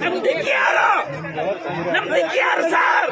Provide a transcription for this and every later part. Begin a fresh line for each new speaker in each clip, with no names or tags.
ನಮ್ದಿಕ್ಕೆ ಯಾರು? ನಮ್ದಿಕ್ಕೆ ಯಾರು sir?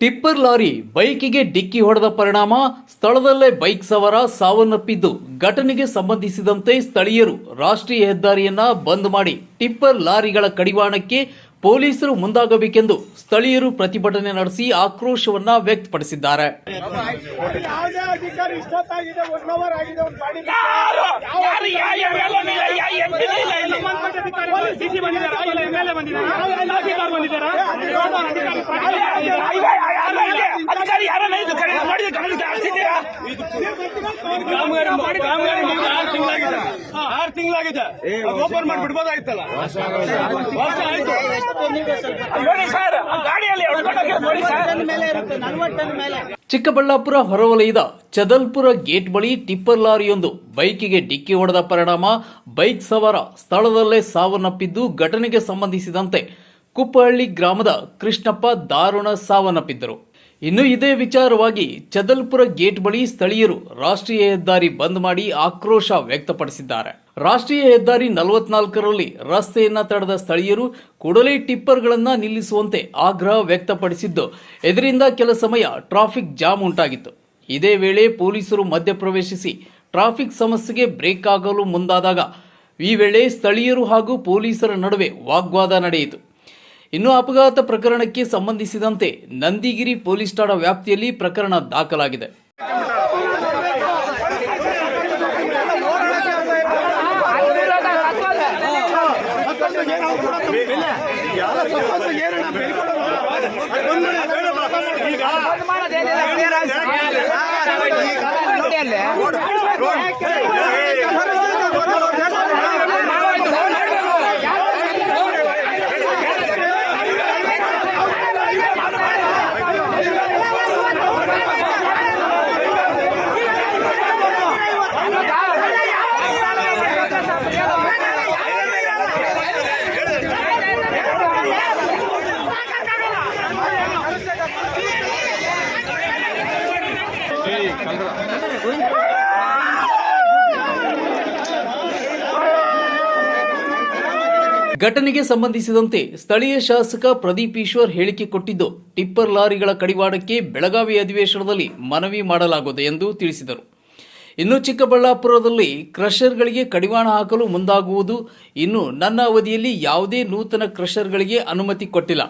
Tipper lorry ಬೈಕಿಗೆ ಡಿಕ್ಕಿ ಹೊಡೆದ ಪರಿಣಾಮ ಸ್ಥಳದಲ್ಲೇ ಬೈಕ್ ಸವಾರ ಸಾವನ್ನಪ್ಪಿದ್ದು. ಘಟನೆಗೆ ಸಂಬಂಧಿಸಿದಂತೆ ಸ್ಥಳೀಯರು ರಾಷ್ಟ್ರೀಯ ಹೆದ್ದಾರಿಯನ್ನ ಬಂದ್ ಮಾಡಿ ಟಿಪ್ಪರ್ ಲಾರಿಗಳ ಕಡಿವಾಣಕ್ಕೆ ಪೊಲೀಸರು ಮುಂದಾಗಬೇಕೆಂದು ಸ್ಥಳೀಯರು ಪ್ರತಿಭಟನೆ ನಡೆಸಿ ಆಕ್ರೋಶವನ್ನ ವ್ಯಕ್ತಪಡಿಸಿದ್ದಾರೆ.
ಆರು ತಿಂಗಳಾಗಿದೆ ಓಪನ್ ಮಾಡಿ ಬಿಡ್ಬೋದಾಯ್ತಲ್ಲ ವರ್ಷ ಆಯ್ತು
ಚಿಕ್ಕಬಳ್ಳಾಪುರ ಹೊರವಲಯದ ಚದಲ್ಪುರ ಗೇಟ್ ಬಳಿ ಟಿಪ್ಪರ್ ಲಾರಿಯೊಂದು ಬೈಕಿಗೆ ಡಿಕ್ಕಿ ಹೊಡೆದ ಪರಿಣಾಮ ಬೈಕ್ ಸವಾರ ಸ್ಥಳದಲ್ಲೇ ಸಾವನ್ನಪ್ಪಿದ್ದು ಘಟನೆಗೆ ಸಂಬಂಧಿಸಿದಂತೆ ಕುಪ್ಪಹಳ್ಳಿ ಗ್ರಾಮದ ಕೃಷ್ಣಪ್ಪ ದಾರುಣ ಸಾವನ್ನಪ್ಪಿದ್ದರು. ಇನ್ನು ಇದೇ ವಿಚಾರವಾಗಿ ಚದಲ್ಪುರ ಗೇಟ್ ಬಳಿ ಸ್ಥಳೀಯರು ರಾಷ್ಟ್ರೀಯ ಹೆದ್ದಾರಿ ಬಂದ್ ಮಾಡಿ ಆಕ್ರೋಶ ವ್ಯಕ್ತಪಡಿಸಿದ್ದಾರೆ. ರಾಷ್ಟ್ರೀಯ ಹೆದ್ದಾರಿ ನಲವತ್ನಾಲ್ಕರಲ್ಲಿ ರಸ್ತೆಯನ್ನ ತಡೆದ ಸ್ಥಳೀಯರು ಕೂಡಲೇ ಟಿಪ್ಪರ್ಗಳನ್ನ ನಿಲ್ಲಿಸುವಂತೆ ಆಗ್ರಹ ವ್ಯಕ್ತಪಡಿಸಿದ್ದು, ಇದರಿಂದ ಕೆಲ ಸಮಯ ಟ್ರಾಫಿಕ್ ಜಾಮ್ ಉಂಟಾಗಿತ್ತು. ಇದೇ ವೇಳೆ ಪೊಲೀಸರು ಮಧ್ಯಪ್ರವೇಶಿಸಿ ಟ್ರಾಫಿಕ್ ಸಮಸ್ಯೆಗೆ ಬ್ರೇಕ್ ಆಗಲು ಮುಂದಾದಾಗ ಈ ವೇಳೆ ಸ್ಥಳೀಯರು ಹಾಗೂ ಪೊಲೀಸರ ನಡುವೆ ವಾಗ್ವಾದ ನಡೆಯಿತು. ಇನ್ನು ಅಪಘಾತ ಪ್ರಕರಣಕ್ಕೆ ಸಂಬಂಧಿಸಿದಂತೆ ನಂದಿಗಿರಿ ಪೊಲೀಸ್ ಠಾಣಾ ವ್ಯಾಪ್ತಿಯಲ್ಲಿ ಪ್ರಕರಣ ದಾಖಲಾಗಿದೆ. ಘಟನೆಗೆ ಸಂಬಂಧಿಸಿದಂತೆ ಸ್ಥಳೀಯ ಶಾಸಕ ಪ್ರದೀಪ್ ಈಶ್ವರ್ ಹೇಳಿಕೆ ಕೊಟ್ಟಿದ್ದು, ಟಿಪ್ಪರ್ ಲಾರಿಗಳ ಕಡಿವಾಡಕ್ಕೆ ಬೆಳಗಾವಿ ಅಧಿವೇಶನದಲ್ಲಿ ಮನವಿ ಮಾಡಲಾಗುವುದು ಎಂದು ತಿಳಿಸಿದರು. ಇನ್ನು ಚಿಕ್ಕಬಳ್ಳಾಪುರದಲ್ಲಿ ಕ್ರಷರ್ಗಳಿಗೆ ಕಡಿವಾಣ ಹಾಕಲು ಮುಂದಾಗುವುದು, ಇನ್ನು ನನ್ನ ಅವಧಿಯಲ್ಲಿ ಯಾವುದೇ ನೂತನ ಕ್ರಷರ್ಗಳಿಗೆ ಅನುಮತಿ ಕೊಟ್ಟಿಲ್ಲ.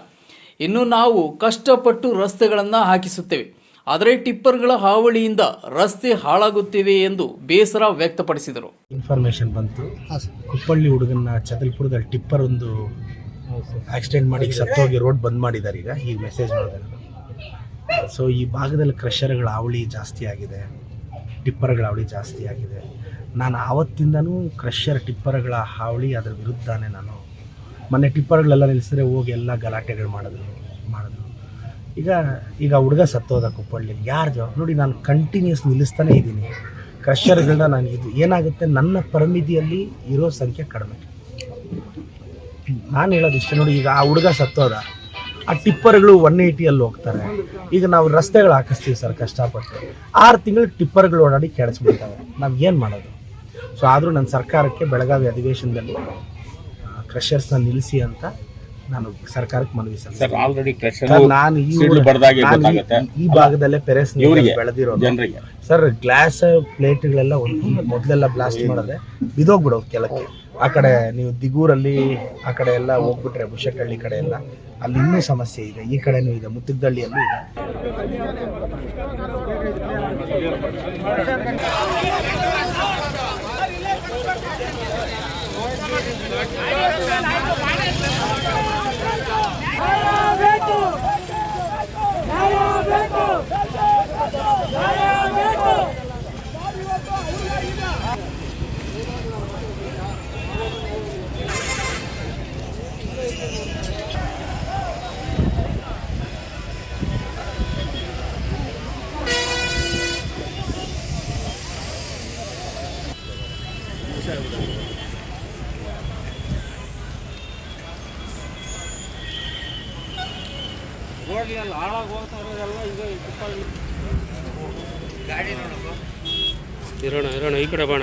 ಇನ್ನು ನಾವು ಕಷ್ಟಪಟ್ಟು ರಸ್ತೆಗಳನ್ನು ಹಾಕಿಸುತ್ತೇವೆ. ಆದರೆ ಟಿಪ್ಪರ್ಗಳ ಹಾವಳಿಯಿಂದ ರಸ್ತೆ ಹಾಳಾಗುತ್ತಿವೆ ಎಂದು ಬೇಸರ ವ್ಯಕ್ತಪಡಿಸಿದರು.
ಇನ್ಫಾರ್ಮೇಶನ್ ಬಂತು. ಕುಪ್ಪಳ್ಳಿ ಹುಡುಗನ ಚದಲ್ಪುರದಲ್ಲಿ ಟಿಪ್ಪರ್ ಒಂದು ಆಕ್ಸಿಡೆಂಟ್ ಮಾಡಿ ಸತ್ತೋಗಿ ರೋಡ್ ಬಂದ್ ಮಾಡಿದ್ದಾರೆ ಈಗ ಈ ಮೆಸೇಜ್ ಮಾಡಿದೆ ಸೊ ಈ ಭಾಗದಲ್ಲಿ ಕ್ರಷರ್ಗಳ ಹಾವಳಿ ಜಾಸ್ತಿ ಆಗಿದೆ. ಟಿಪ್ಪರ್ಗಳ ಹಾವಳಿ ಜಾಸ್ತಿ ಆಗಿದೆ. ನಾನು ಆವತ್ತಿಂದನೂ ಕ್ರಷರ್ ಟಿಪ್ಪರ್ಗಳ ಹಾವಳಿ ಅದರ ವಿರುದ್ಧನೇ ನಾನು. ಮೊನ್ನೆ ಟಿಪ್ಪರ್ಗಳೆಲ್ಲ ನಿಲ್ಲಿಸಿದ್ರೆ ಹೋಗಿ ಎಲ್ಲ ಗಲಾಟೆಗಳು ಮಾಡಿದ್ರು. ಈಗ ಈಗ ಹುಡುಗ ಸತ್ತೋದ ಕುಪ್ಪಳ್ಳಿ ಯಾರು ಜವಾಬ್ ನೋಡಿ, ನಾನು ಕಂಟಿನ್ಯೂಸ್ ನಿಲ್ಲಿಸ್ತಾನೆ ಇದ್ದೀನಿ. ಕ್ರಷರ್ಗಳನ್ನ ನಾನು ಇದು ಏನಾಗುತ್ತೆ? ನನ್ನ ಪರಿಮಿತಿಯಲ್ಲಿ ಇರೋ ಸಂಖ್ಯೆ ಕಡಿಮೆ. ನಾನು ಹೇಳೋದು ಇಷ್ಟೇ. ನೋಡಿ, ಈಗ ಆ ಹುಡುಗ ಸತ್ತೋದ. ಆ ಟಿಪ್ಪರ್ಗಳು ಒನ್ ಏಯ್ಟಿಯಲ್ಲಿ ಹೋಗ್ತಾರೆ. ಈಗ ನಾವು ರಸ್ತೆಗಳು ಹಾಕಿಸ್ತೀವಿ ಸರ್ ಕಷ್ಟಪಟ್ಟು. ಆರು ತಿಂಗಳು ಟಿಪ್ಪರ್ಗಳು ಓಡಾಡಿ ಕೆಡಿಸ್ಬಿಡ್ತವೆ. ನಾವು ಏನು ಮಾಡೋದು? ಸೊ ಆದರೂ ನನ್ನ ಸರ್ಕಾರಕ್ಕೆ ಬೆಳಗಾವಿ ಅಧಿವೇಶನದಲ್ಲಿ ಕ್ರಷರ್ಸ್ನ ನಿಲ್ಲಿಸಿ ಅಂತ ನಾನು ಸರ್ಕಾರಕ್ಕೆ ಮನವಿ
ಸರ್
ನಾನು ಈ ಭಾಗದಲ್ಲೇ ಪೆರೆಸ್ ಬೆಳೆದಿರೋದು. ಸರ್ ಗ್ಲಾಸ್ ಪ್ಲೇಟ್ಗಳೆಲ್ಲ ಮೊದಲೆಲ್ಲ ಬ್ಲಾಸ್ಟ್ ಮಾಡಿದ್ರೆ ಬಿದೋಗ್ಬಿಡೋದು ಕೆಲಕ್ಕೆ ಆ ಕಡೆ ನೀವು ದಿಗೂರಲ್ಲಿ ಆ ಕಡೆ ಎಲ್ಲ ಹೋಗ್ಬಿಟ್ರೆ ಬುಷಕಳ್ಳಿ ಕಡೆ ಎಲ್ಲ ಅಲ್ಲಿ ಇನ್ನೂ ಸಮಸ್ಯೆ ಇದೆ. ಈ ಕಡೆನೂ ಇದೆ ಮುತ್ತಿದ್ದಳ್ಳಿಯಲ್ಲಿ ಇದೆ.
ರೋಡ್ಲಿ ಅಲ್ಲಿ ಹಾಳಾಗಿ ಹೋಗ್ತಾ ಇರೋದೆಲ್ಲ ಈಗ ಗಾಡಿ ನೋಡಪ್ಪ ಇರೋಣ ಇರೋಣ ಈ ಕಡೆ ಬಾಣ.